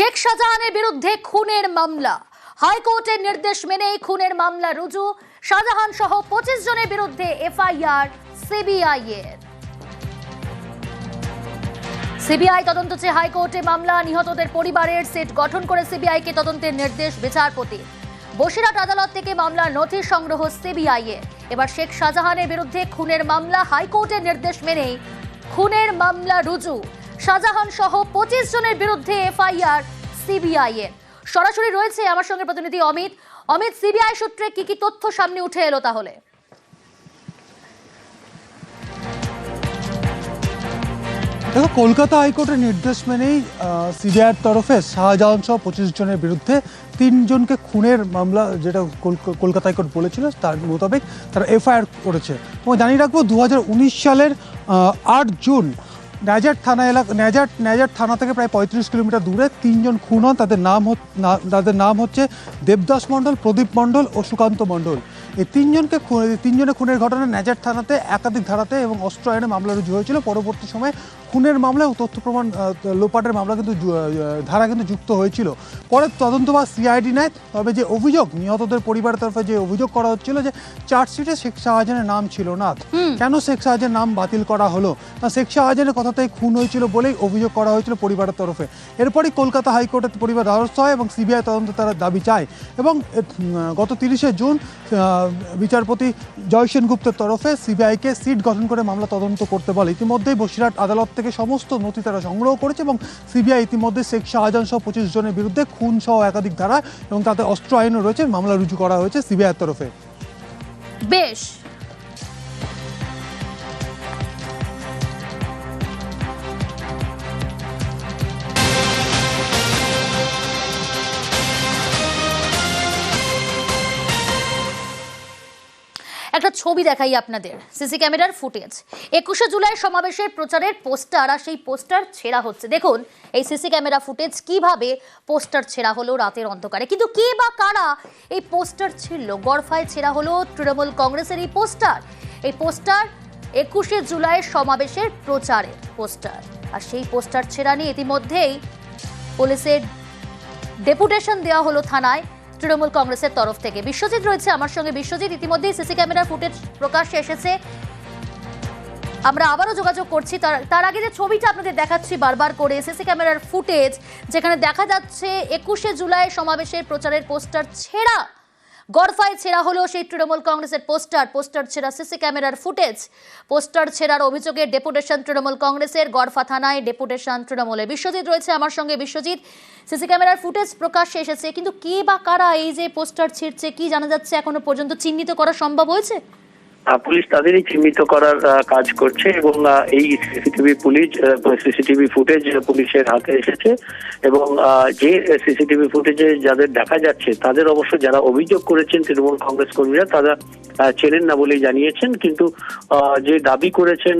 শেখ শাহজাহানের বিরুদ্ধে খুনের মামলা। হাইকোর্টের নির্দেশ মেনেই খুনের মামলা রুজু। শাহজাহান সহ পঁচিশ জনের বিরুদ্ধে এফআইআর, সিবিআই এর। সিবিআই তদন্ত চেয়ে হাইকোর্টে মামলা, নিহতদের পরিবারের সেট গঠন করে সিবিআই কে তদন্তের নির্দেশ বিচারপতি। বসিরহাট আদালত থেকে মামলার নথি সংগ্রহ সিবিআই এর। এবার শেখ শাহজাহানের বিরুদ্ধে খুনের মামলা, হাইকোর্টের নির্দেশ মেনেই খুনের মামলা রুজু। শাহজাহান সহ পঁচিশ জনের বিরুদ্ধে এফআইআর সিবিআই এর। সরাসরি রয়েছে আমার সঙ্গে প্রতিনিধি অমিত। অমিত, সিবিআই সূত্রে কি কি তথ্য সামনে উঠে এলো তাহলে? দেখো, কলকাতা হাইকোর্টের নির্দেশ মেনেই সিবিআইয়ের তরফে শাহজাহান সহ পঁচিশ জনের বিরুদ্ধে তিনজনকে খুনের মামলা, যেটা কল- কলকাতা হাইকোর্ট বলেছিল, তার মোতাবেক তারা এফআইআর করেছে। এবং জানিয়ে রাখব দু হাজার উনিশ সালের আট জুন ন্যাজার থানা এলাকা ন্যাজার ন্যাজার থানা থেকে প্রায় পঁয়ত্রিশ কিলোমিটার দূরে তিনজন খুন হন তাদের নাম তাদের নাম হচ্ছে দেবদাস মণ্ডল প্রদীপ মণ্ডল ও সুকান্ত মণ্ডল। এই তিনজনকে খুন তিনজনের খুনের ঘটনা ন্যাজার থানাতে একাধিক ধারাতে এবং অস্ত্র আইনে মামলা রুজু হয়েছিল। পরবর্তী সময়ে খুনের মামলা ও তথ্য প্রমাণ লোপাটের মামলা কিন্তু ধারা কিন্তু যুক্ত হয়েছিল। পরে তদন্ত বা সিআইডি নেয় তবে যে অভিযোগ নিহতদের পরিবারের তরফে যে অভিযোগ করা হচ্ছিল যে চার্জশিটে শেখ শাহজাহানের নাম ছিল না। কেন শেখ শাহজাহানের নাম বাতিল করা হলো? না শেখ শাহজাহানের কথাতেই খুন হয়েছিল বলেই অভিযোগ করা হয়েছিল পরিবারের তরফে। এরপরই কলকাতা হাইকোর্টের পরিবার দ্বারস্থ হয় এবং সিবিআই তদন্ত তারা দাবি চায় এবং গত তিরিশে জুন বিচারপতি জয়সেন গুপ্তের তরফে সিবিআইকে সিট গঠন করে মামলা তদন্ত করতে বলে। ইতিমধ্যেই বসিরহাট আদালত থেকে সমস্ত নথি তারা সংগ্রহ করেছে এবং সিবিআই ইতিমধ্যে শেখ শাহজাহান সহ পঁচিশ জনের বিরুদ্ধে খুন সহ একাধিক ধারা এবং তাতে অস্ত্র আইনও রয়েছে, মামলা রুজু করা হয়েছে সিবিআইয়ের তরফে। বেশ। একটা ছবি দেখাই আপনাদের, সিসি ক্যামেরার ফুটেজ। একুশে জুলাই সমাবেশের প্রচারের পোস্টার, আর সেই পোস্টার ছেঁড়া হচ্ছে। দেখুন, এই সিসি ক্যামেরা ফুটেজ কীভাবে পোস্টার ছেঁড়া হলো রাতের অন্ধকারে। কিন্তু কে বা কারা এই পোস্টার ছিল গড়ফায় ছেঁড়া হলো তৃণমূল কংগ্রেসের এই পোস্টার। এই পোস্টার একুশে জুলাই সমাবেশের প্রচারের পোস্টার। আর সেই পোস্টার ছেঁড়া নিয়ে ইতিমধ্যেই পুলিশের ডেপুটেশন দেওয়া হলো থানায়। তৃণমূল কংগ্রেসের তরফ থেকে। বিশ্বজিৎ রয়েছে আমার সঙ্গে। বিশ্বজিৎ, ইতিমধ্যেই সিসি ক্যামেরার ফুটেজ প্রকাশ্যে এসেছে। আমরা আবারও যোগাযোগ করছি। তার তার আগে যে ছবিটা আপনাদের দেখাচ্ছি বারবার করে, সিসি ক্যামেরার ফুটেজ, যেখানে দেখা যাচ্ছে একুশে জুলাই সমাবেশের প্রচারের পোস্টার ছেঁড়া। গড়ফায় ছেঁড়া হলো সেই তৃণমূল কংগ্রেসের পোস্টার পোস্টার ছেঁড়া সিসি ক্যামেরার ফুটেজ, পোস্টার ছেঁড়ার অভিযোগে ডেপুটেশন তৃণমূল কংগ্রেসের গড়ফা থানায় ডেপুটেশন তৃণমূলে। বিশ্বজিৎ রয়েছে আমার সঙ্গে। বিশ্বজিৎ, সিসি ক্যামেরার ফুটেজ প্রকাশ্যে এসেছে, কিন্তু কে বা কারা এই যে পোস্টার ছিঁড়ছে, কি জানা যাচ্ছে এখনও পর্যন্ত? চিহ্নিত করা সম্ভব হয়েছে? পুলিশ তাদেরই চিহ্নিত করার কাজ করছে এবং এই সিসিটিভি পুলিশ সিসিটিভি ফুটেজ পুলিশের হাতে এসেছে এবং যে সিসিটিভি ফুটেজে যাদের দেখা যাচ্ছে, তাদের অবশ্য যারা অভিযোগ করেছেন তৃণমূল কংগ্রেস কর্মীরা, তারা চেনেন না বলেই জানিয়েছেন। কিন্তু যে দাবি করেছেন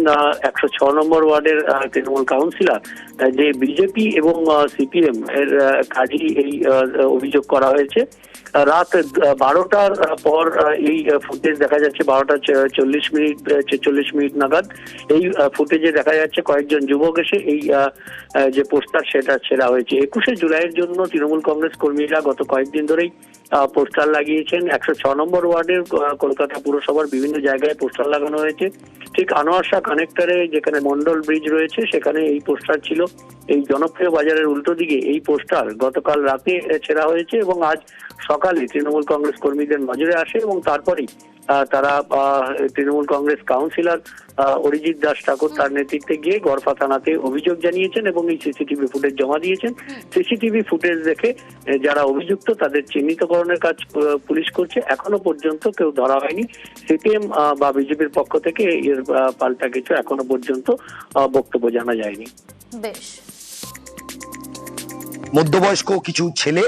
একশো ছ নম্বর ওয়ার্ডের তৃণমূল কাউন্সিলর যে বিজেপি এবং সিপিএম এর কাজই এই অভিযোগ করা হয়েছে। রাত বারোটার পর এই ফুটেজ দেখা যাচ্ছে বারোটা চল্লিশ মিনিট ছেচল্লিশ মিনিট নাগাদ এই ফুটেজে দেখা যাচ্ছে কয়েকজন যুবক এসে এই যে পোস্টার সেটা ছেড়া হয়েছে। একুশে জুলাইয়ের জন্য তৃণমূল কংগ্রেস কর্মীরা গত কয়েকদিন ধরেই পোস্টার লাগিয়েছেন। একশো ছ নম্বর ওয়ার্ডের কলকাতা পুরসভার বিভিন্ন জায়গায় পোস্টার লাগানো হয়েছে। ঠিক আনোয়ার শাহ কানেক্টরে যেখানে মন্ডল ব্রিজ রয়েছে, সেখানে এই পোস্টার ছিল। এই জনপ্রিয় বাজারের উল্টো দিকে এই পোস্টার গতকাল রাতে ছেড়া হয়েছে এবং আজ সকালে তৃণমূল কংগ্রেস কর্মীদের নজরে আসে এবং তারপরেই তারা তৃণমূল কংগ্রেস কাউন্সিলর আহ, অরিজিৎ দাস ঠাকুর তার নেতৃত্বে গিয়ে গড়ফা থানাতে অভিযোগ জানিয়েছেন এবং এই সিসিটিভি ফুটেজ জমা দিয়েছেন। সিসিটিভি ফুটেজ দেখে যারা অভিযুক্ত তাদের চিহ্নিতকরণের কাজ পুলিশ করছে। এখনও পর্যন্ত কেউ ধরা হয়নি। সিপিএম বা বিজেপির পক্ষ থেকে এর পাল্টা কিছু এখনও পর্যন্ত বক্তব্য জানা যায়নি। বেশ। মধ্যবয়স্ক কিছু ছেলে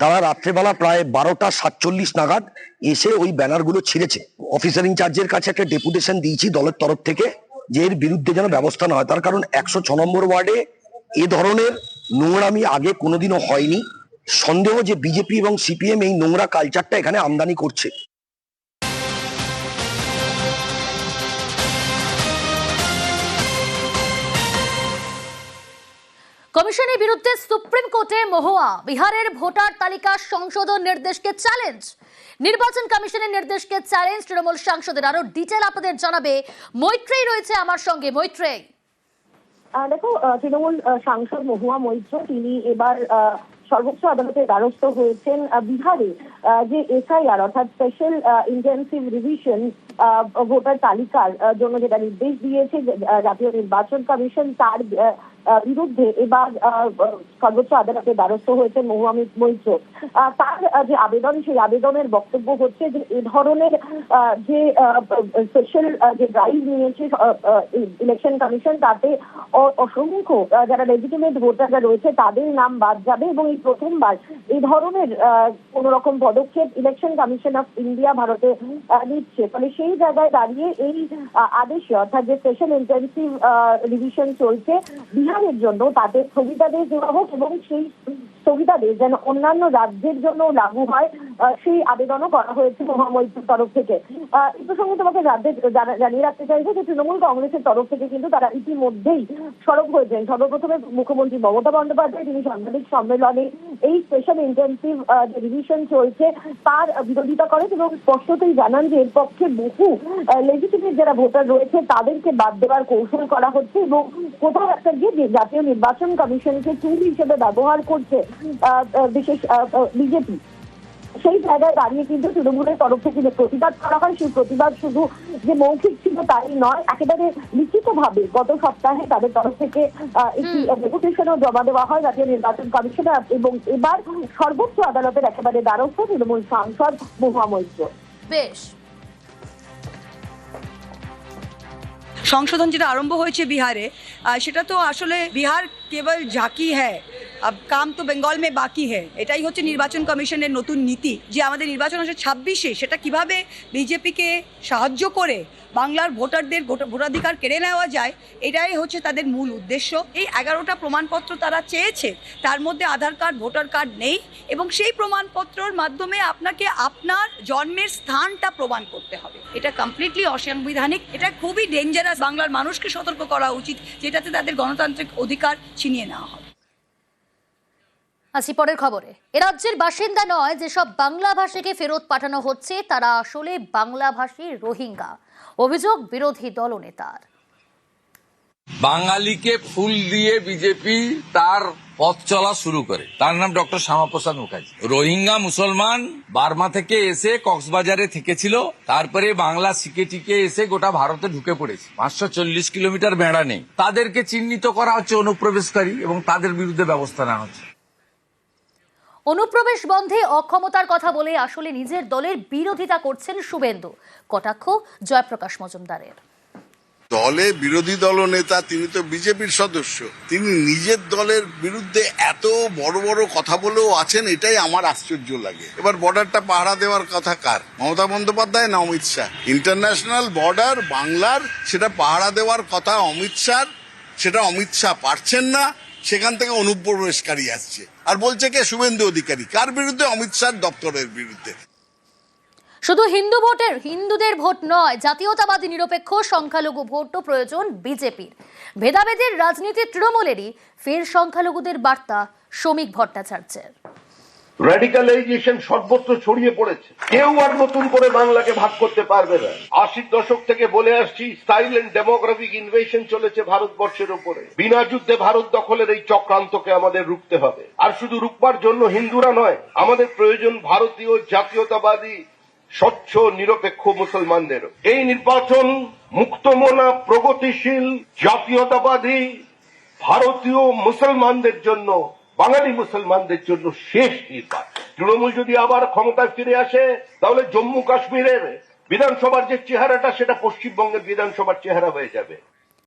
তারা রাত্রেবেলা প্রায় বারোটা সাতচল্লিশ নাগাদ এসে ওই ব্যানারগুলো ছিঁড়েছে। অফিসার ইনচার্জের কাছে একটা ডেপুটেশন দিয়েছি দলের তরফ থেকে, যে এর বিরুদ্ধে যেন ব্যবস্থা না হয়। তার কারণ একশো ছ নম্বর ওয়ার্ডে এ ধরনের নোংরামি আগে কোনোদিনও হয়নি। সন্দেহ যে বিজেপি এবং সিপিএম এই নোংরা কালচারটা এখানে আমদানি করছে। কমিশনের বিরুদ্ধে সুপ্রিম কোর্টে মহুয়া। বিহারের ভোটার তালিকা সংশোধন নির্দেশকে চ্যালেঞ্জ নির্বাচন কমিশনের নির্দেশকে চ্যালেঞ্জ তৃণমূল সাংসদের। আরও ডিটেল আপনাদের জানাবে মৈত্রেই রয়েছে আমার সঙ্গে। মৈত্রেই দেখো তৃণমূল সাংসদ মহুয়া মৈত্র, তিনি এবার সর্বোচ্চ আদালতের দ্বারস্থ হয়েছেন বিহারে যে এসআইআর, অর্থাৎ স্পেশাল ইন্টেন্সিভ রিভিশন ভোটার তালিকার জন্য যেটা নির্দেশ দিয়েছে জাতীয় নির্বাচন কমিশন, তার বিরুদ্ধে এবার সর্বোচ্চ আদালতের দ্বারস্থ হয়েছেন মহুয়া মৈত্র। তার যে আবেদন, সেই আবেদনের বক্তব্য হচ্ছে যে এ ধরনের যে স্পেশাল যে ড্রাইভ নিয়েছে ইলেকশন কমিশন তাতে অসংখ্য যারা লেজিটিমেট ভোটাররা রয়েছে, তাদের নাম বাদ যাবে এবং এই প্রথমবার এই ধরনের কোন রকম পদক্ষেপ ইলেকশন কমিশন অফ ইন্ডিয়া ভারতে নিচ্ছে। ফলে সেই জায়গায় দাঁড়িয়ে এই আদেশে, অর্থাৎ যে স্পেশাল ইন্টেন্সিভ রিভিশন চলছে বিহারের জন্য তাদের স্থগিতাদেশ দেওয়া হোক এবং সেই স্থগিতাদেশ যেন অন্যান্য রাজ্যের জন্য লাগু হয় সেই আবেদনও করা হয়েছে মহামৈত্রীর তরফ থেকে। এই প্রসঙ্গে তোমাকে জানা- জানিয়ে রাখতে চাইছে যে তৃণমূল কংগ্রেসের তরফ থেকে কিন্তু তারা ইতিমধ্যেই সরব হয়েছেন। সর্বপ্রথমে মুখ্যমন্ত্রী মমতা বন্দ্যোপাধ্যায়, তিনি সাংবাদিক সম্মেলনে এই স্পেশাল ইন্টেন্সিভ যে রিভিশন চলছে তার বিরোধিতা করেন এবং স্পষ্টতই জানান যে এর পক্ষে বহু লেজিটিমেট যারা ভোটার রয়েছে তাদেরকে বাদ দেওয়ার কৌশল করা হচ্ছে এবং কোথাও একটা গিয়ে জাতীয় নির্বাচন কমিশনকে টুল হিসেবে ব্যবহার করছে বিশেষ বিজেপি। সেই জায়গায় দাঁড়িয়ে কিন্তু তৃণমূলের তরফ থেকে যে প্রতিবাদ করা হয় সেই প্রতিবাদ শুধু যে মৌখিক ছিল তাই নয় একেবারে লিখিত ভাবে গত সপ্তাহে তাদের তরফ থেকে একটি ডেপুটেশনও জমা দেওয়া হয় জাতীয় নির্বাচন কমিশনে এবং এবার সর্বোচ্চ আদালতের একেবারে দ্বারস্থ তৃণমূল সাংসদ মহুয়া মৈত্র। বেশ। সংশোধন যেটা আরম্ভ হয়েছে বিহারে আহ, সেটা তো আসলে বিহার কেবল ঝাঁকি হ্যায় আব কাম তো বেঙ্গল মে বাকি হ্যায়। এটাই হচ্ছে নির্বাচন কমিশনের নতুন নীতি। যে আমাদের নির্বাচন আসে ছাব্বিশে, সেটা কীভাবে বিজেপিকে সাহায্য করে বাংলার ভোটারদের ভোটা- ভোটাধিকার কেড়ে নেওয়া যায়, এটাই হচ্ছে তাদের মূল উদ্দেশ্য। এই এগারোটা প্রমাণপত্র তারা চেয়েছে, তার মধ্যে আধার কার্ড, ভোটার কার্ড নেই এবং সেই প্রমাণপত্রর মাধ্যমে আপনাকে আপনার জন্মের স্থানটা প্রমাণ করতে হবে। এটা কমপ্লিটলি অসাংবিধানিক, এটা খুবই ডেঞ্জারাস বাংলার মানুষকে সতর্ক করা উচিত, যেটাতে তাদের গণতান্ত্রিক অধিকার ছিনিয়ে নেওয়া হবে। আসি পরের খবরে। রাজ্যের বাসিন্দা নয়, যেসব বাংলা ভাষীকে ফেরত পাঠানো হচ্ছে, তারা আসলে বাংলাভাষী রোহিঙ্গা। অভিযোগ বিরোধী দলনেতার। বাঙালিকে ফুল দিয়ে বিজেপি তার পথ চলা শুরু করে। তার নাম ডক্টর শ্যামাপ্রসাদ মুখার্জি। রোহিঙ্গা মুসলমান বার্মা থেকে এসে কক্সবাজারে থেকেছিল, তারপরে বাংলা শিখে টিকে এসে গোটা ভারতে ঢুকে পড়েছে। পাঁচশো চল্লিশ কিলোমিটার বেড়া নেই। তাদেরকে চিহ্নিত করা হচ্ছে অনুপ্রবেশকারী এবং তাদের বিরুদ্ধে ব্যবস্থা নেওয়া হচ্ছে। অনুপ্রবেশ বন্ধে অক্ষমতার কথা বলে আসলে নিজের দলের বিরোধিতা করছেন শুভেন্দু। কটাক্ষ জয়প্রকাশ মজুমদারের। দলে বিরোধী দল নেতা, তিনি তো বিজেপির সদস্য। তিনি নিজের দলের বিরুদ্ধে এত বড় বড় কথা বলেও আছেন, এটাই আমার আশ্চর্য লাগে। এবার বর্ডারটা পাহারা দেওয়ার কথা কার? মমতা বন্দ্যোপাধ্যায় না অমিত শাহ? ইন্টারন্যাশনাল বর্ডার, বাংলার, সেটা পাহারা দেওয়ার কথা অমিত শাহ? সেটা অমিত শাহ পারছেন না? সেখান থেকে অনুপ্রবেশকারী আসছে। আর বলছে কে? শুভেন্দু অধিকারী। কার বিরুদ্ধে? অমিত শাহ দপ্তরের বিরুদ্ধে। শুধু হিন্দু ভোটের, হিন্দুদের ভোট নয়, জাতীয়তাবাদী নিরপেক্ষ সংখ্যালঘু ভোটও প্রয়োজন বিজেপির। ভেদাভেদের রাজনীতি তৃণমূলেরই, ফের সংখ্যালঘুদের বার্তা শ্রমিক ভট্টাচার্যের। র্যাডিকালাইজেশন সর্বত্র ছড়িয়ে পড়েছে। কেউ আর নতুন করে বাংলাকে ভাগ করতে পারবে না। আশির দশক থেকে বলে আসছি সাইলেন্ট ডেমোগ্রাফিক ইনভেশন চলেছে ভারতবর্ষের উপরে। বিনা যুদ্ধে ভারত দখলের এই চক্রান্তকে আমাদের রুখতে হবে। আর শুধু রুখবার জন্য হিন্দুরা নয়, আমাদের প্রয়োজন ভারতীয় জাতীয়তাবাদী, স্বচ্ছ, নিরপেক্ষ মুসলমানদের এই নির্বাচন মুক্তমনা, প্রগতিশীল, জাতীয়তাবাদী, ভারতীয় মুসলমানদের জন্য বাঙালি মুসলমানদের জন্য শেষ নির্বাচন। তৃণমূল যদি আবার ক্ষমতায় ফিরে আসে, তাহলে জম্মু কাশ্মীরের বিধানসভার যে চেহারাটা, সেটা পশ্চিমবঙ্গের বিধানসভার চেহারা হয়ে যাবে।